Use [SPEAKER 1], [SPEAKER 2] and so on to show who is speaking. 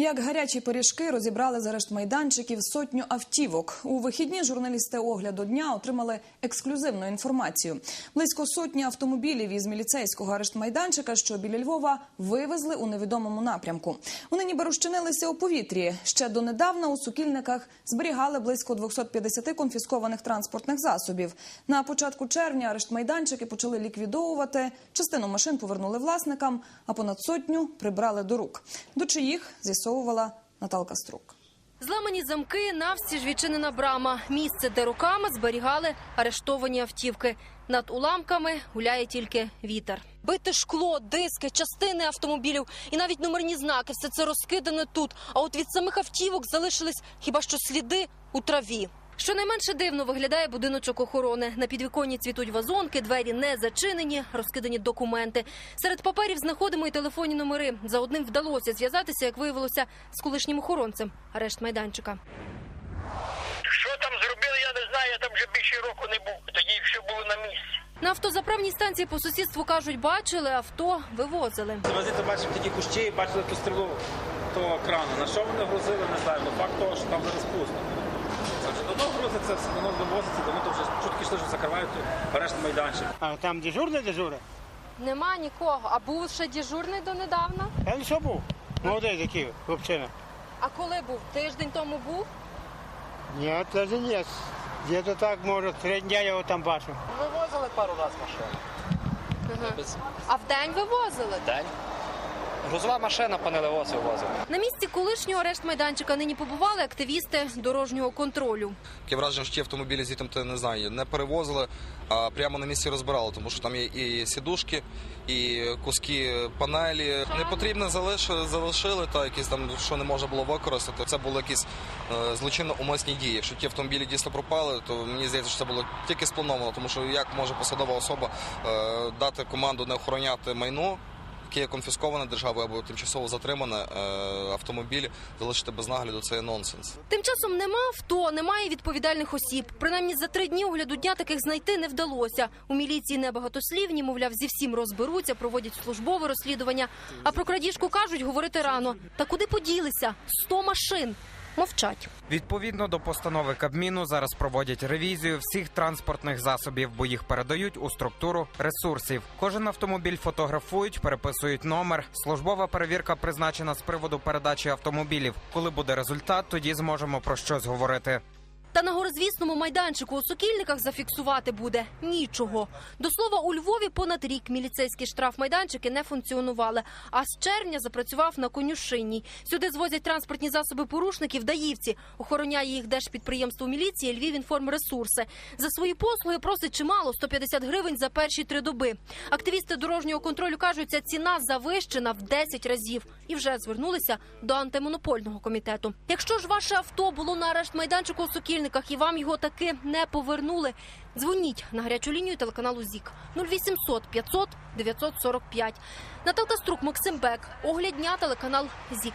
[SPEAKER 1] Як гарячі пиріжки розібрали з арешт майданчиків сотню автівок. У вихідні журналісти огляду дня отримали ексклюзивну інформацію. Близько сотні автомобілів із міліцейського арешт майданчика, що біля Львова, вивезли у невідомому напрямку. Вони ніби розчинилися у повітрі. Ще донедавна у сукільниках зберігали близько 250 конфіскованих транспортних засобів. На початку червня арешт майданчики почали ліквідовувати. Частину машин повернули власникам, а понад сотню прибрали до рук. До чиїх з'ясовувала Наталка Струк.
[SPEAKER 2] Зламані замки, навстіж відчинена брама. Місце, де руками зберігали арештовані автівки. Над уламками гуляє тільки вітер. Бите шкло, диски, частини автомобілів і навіть номерні знаки. Все це розкидане тут. А от від самих автівок залишились хіба що сліди у траві. Щонайменше дивно виглядає будиночок охорони. На підвіконні цвітуть вазонки, двері не зачинені, розкидані документи. Серед паперів знаходимо і телефонні номери. За одним вдалося зв'язатися, як виявилося, з колишнім охоронцем арешт майданчика.
[SPEAKER 3] Що там зробили, я не знаю, я там вже більше року не був. Тоді все було на місці.
[SPEAKER 2] На автозаправній станції по сусідству кажуть, бачили, авто вивозили.
[SPEAKER 4] Завезли, бачив такі кущі, бачили ту стрілу того крану. На що вони грузили, не знаю. Ну факт того, що там зараз пусто. Це давно грузиться, все вивозиться, давно то вже чутки йшли, що закривають арешт майданчик.
[SPEAKER 5] А там дежурний дежура?
[SPEAKER 2] Нема нікого. А був ще дежурний донедавна.
[SPEAKER 5] Я не що був. Молодий такий, хлопчина.
[SPEAKER 2] А коли був? Тиждень тому був?
[SPEAKER 5] Ні, теж ні. Где-то так, може, три дня я його там бачив.
[SPEAKER 6] Вивозили пару разів машину.
[SPEAKER 2] А в день вивозили.
[SPEAKER 6] В День. Грузова машина панелевоз вивозила.
[SPEAKER 2] На місці колишнього арешт майданчика нині побували активісти дорожнього контролю.
[SPEAKER 7] Таке враження, що ті автомобілі звідти то не знаю, не перевозили, а прямо на місці розбирали, тому що там є і сідушки, і куски панелі. Непотрібне залишили, залишили, та якісь там, що не можна було використати. Це були якісь е, злочинно умисні дії. Якщо ті автомобілі дійсно пропали, то мені здається, що це було тільки сплановано, тому що як може посадова особа е, дати команду не охороняти майно. Яке конфісковане державою або тимчасово затримане автомобіль, залишити без нагляду це нонсенс.
[SPEAKER 2] Тим часом нема авто, немає відповідальних осіб. Принаймні за три дні огляду дня таких знайти не вдалося. У міліції небагатослівні, мовляв, зі всім розберуться, проводять службове розслідування. А про крадіжку кажуть говорити рано. Та куди поділися? Сто машин. Мовчать.
[SPEAKER 8] Відповідно до постанови Кабміну зараз проводять ревізію всіх транспортних засобів, бо їх передають у структуру ресурсів. Кожен автомобіль фотографують, переписують номер. Службова перевірка призначена з приводу передачі автомобілів. Коли буде результат, тоді зможемо про щось говорити.
[SPEAKER 2] Та на горизвісному майданчику у сокільниках зафіксувати буде нічого. До слова, у Львові понад рік міліцейські штрафмайданчики не функціонували. А з червня запрацював на конюшинній. Сюди звозять транспортні засоби порушників даївці. Охороняє їх держпідприємство міліції Львів інформресурси. За свої послуги просить чимало 150 гривень за перші три доби. Активісти дорожнього контролю кажуть, ця ціна завищена в 10 разів і вже звернулися до антимонопольного комітету. Якщо ж ваше авто було на арешт майданчику у Сокільниках і вам його таки не повернули, дзвоніть на гарячу лінію телеканалу ЗІК 0800 500 945. Наталка Струк, Максим Бек. Огляд дня телеканал ЗІК.